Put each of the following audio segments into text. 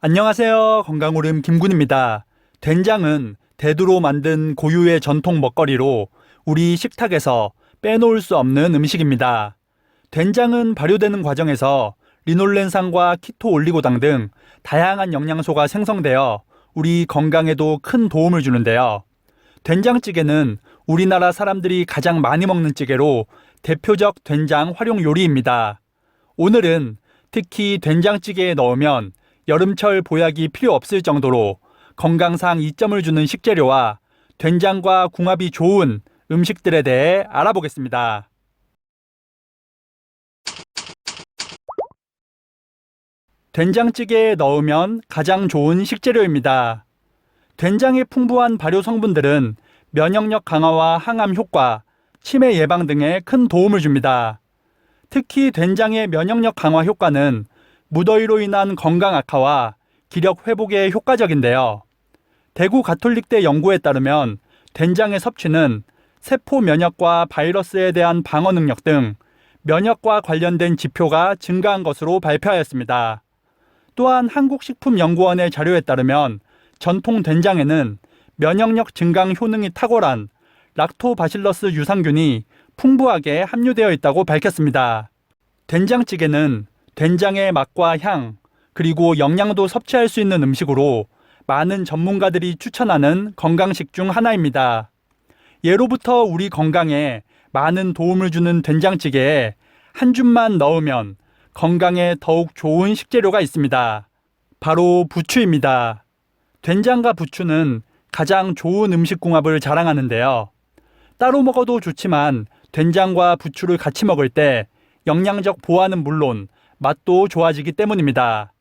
안녕하세요. 건강오름 김군입니다. 된장은 대두로 만든 고유의 전통 먹거리로 우리 식탁에서 빼놓을 수 없는 음식입니다. 된장은 발효되는 과정에서 리놀렌산과 키토 올리고당 등 다양한 영양소가 생성되어 우리 건강에도 큰 도움을 주는데요. 된장찌개는 우리나라 사람들이 가장 많이 먹는 찌개로 대표적 된장 활용 요리입니다. 오늘은 특히 된장찌개에 넣으면 여름철 보약이 필요 없을 정도로 건강상 이점을 주는 식재료와 된장과 궁합이 좋은 음식들에 대해 알아보겠습니다. 된장찌개에 넣으면 가장 좋은 식재료입니다. 된장의 풍부한 발효 성분들은 면역력 강화와 항암 효과, 치매 예방 등에 큰 도움을 줍니다. 특히 된장의 면역력 강화 효과는 무더위로 인한 건강 악화와 기력 회복에 효과적인데요. 대구 가톨릭대 연구에 따르면 된장의 섭취는 세포 면역과 바이러스에 대한 방어 능력 등 면역과 관련된 지표가 증가한 것으로 발표하였습니다. 또한 한국식품연구원의 자료에 따르면 전통 된장에는 면역력 증강 효능이 탁월한 락토바실러스 유산균이 풍부하게 함유되어 있다고 밝혔습니다. 된장찌개는 된장의 맛과 향, 그리고 영양도 섭취할 수 있는 음식으로 많은 전문가들이 추천하는 건강식 중 하나입니다. 예로부터 우리 건강에 많은 도움을 주는 된장찌개에 한 줌만 넣으면 건강에 더욱 좋은 식재료가 있습니다. 바로 부추입니다. 된장과 부추는 가장 좋은 음식 궁합을 자랑하는데요. 따로 먹어도 좋지만 된장과 부추를 같이 먹을 때 영양적 보완은 물론 맛도 좋아지기 때문입니다.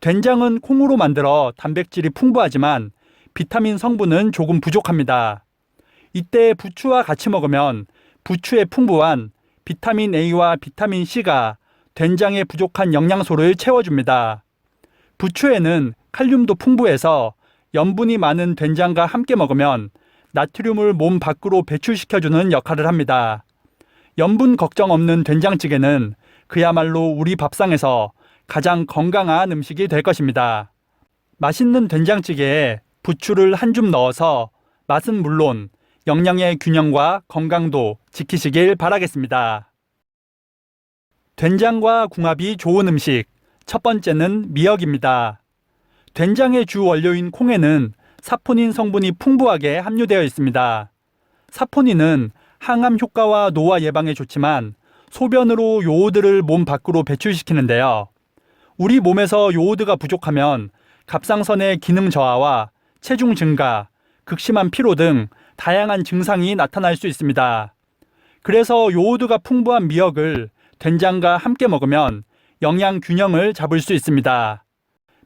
된장은 콩으로 만들어 단백질이 풍부하지만 비타민 성분은 조금 부족합니다. 이때 부추와 같이 먹으면 부추의 풍부한 비타민 A와 비타민 C가 된장의 부족한 영양소를 채워줍니다. 부추에는 칼륨도 풍부해서 염분이 많은 된장과 함께 먹으면 나트륨을 몸 밖으로 배출시켜주는 역할을 합니다. 염분 걱정 없는 된장찌개는 그야말로 우리 밥상에서 가장 건강한 음식이 될 것입니다. 맛있는 된장찌개에 부추를 한 줌 넣어서 맛은 물론 영양의 균형과 건강도 지키시길 바라겠습니다. 된장과 궁합이 좋은 음식. 첫 번째는 미역입니다. 된장의 주 원료인 콩에는 사포닌 성분이 풍부하게 함유되어 있습니다. 사포닌은 항암 효과와 노화 예방에 좋지만 소변으로 요오드를 몸 밖으로 배출시키는데요. 우리 몸에서 요오드가 부족하면 갑상선의 기능 저하와 체중 증가, 극심한 피로 등 다양한 증상이 나타날 수 있습니다. 그래서 요오드가 풍부한 미역을 된장과 함께 먹으면 영양 균형을 잡을 수 있습니다.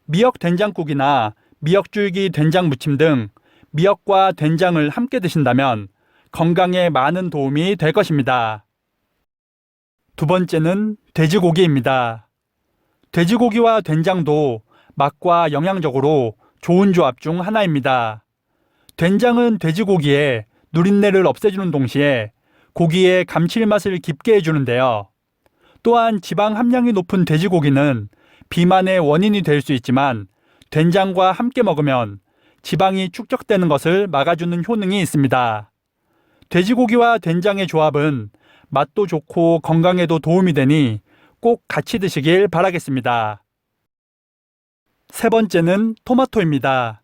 미역 된장국이나 미역줄기 된장 무침 등 미역과 된장을 함께 드신다면 건강에 많은 도움이 될 것입니다. 두 번째는 돼지고기입니다. 돼지고기와 된장도 맛과 영양적으로 좋은 조합 중 하나입니다. 된장은 돼지고기에 누린내를 없애주는 동시에 고기의 감칠맛을 깊게 해주는데요. 또한 지방 함량이 높은 돼지고기는 비만의 원인이 될 수 있지만 된장과 함께 먹으면 지방이 축적되는 것을 막아주는 효능이 있습니다. 돼지고기와 된장의 조합은 맛도 좋고 건강에도 도움이 되니 꼭 같이 드시길 바라겠습니다. 세 번째는 토마토입니다.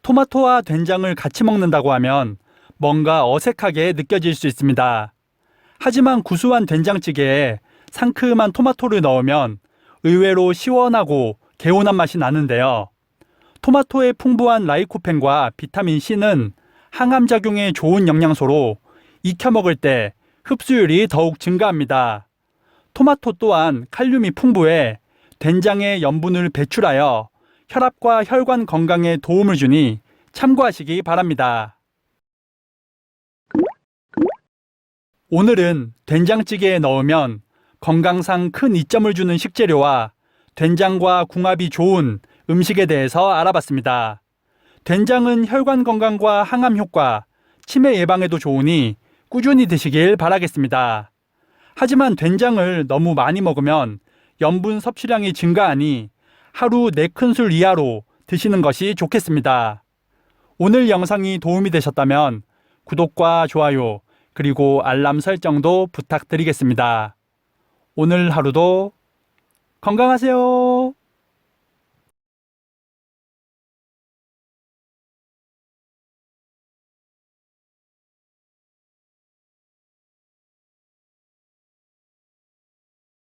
토마토와 된장을 같이 먹는다고 하면 뭔가 어색하게 느껴질 수 있습니다. 하지만 구수한 된장찌개에 상큼한 토마토를 넣으면 의외로 시원하고 개운한 맛이 나는데요. 토마토의 풍부한 라이코펜과 비타민 C는 항암 작용에 좋은 영양소로 익혀 먹을 때 흡수율이 더욱 증가합니다. 토마토 또한 칼륨이 풍부해 된장의 염분을 배출하여 혈압과 혈관 건강에 도움을 주니 참고하시기 바랍니다. 오늘은 된장찌개에 넣으면 건강상 큰 이점을 주는 식재료와 된장과 궁합이 좋은 음식에 대해서 알아봤습니다. 된장은 혈관 건강과 항암 효과, 치매 예방에도 좋으니 꾸준히 드시길 바라겠습니다. 하지만 된장을 너무 많이 먹으면 염분 섭취량이 증가하니 하루 4큰술 이하로 드시는 것이 좋겠습니다. 오늘 영상이 도움이 되셨다면 구독과 좋아요 그리고 알람 설정도 부탁드리겠습니다. 오늘 하루도 건강하세요.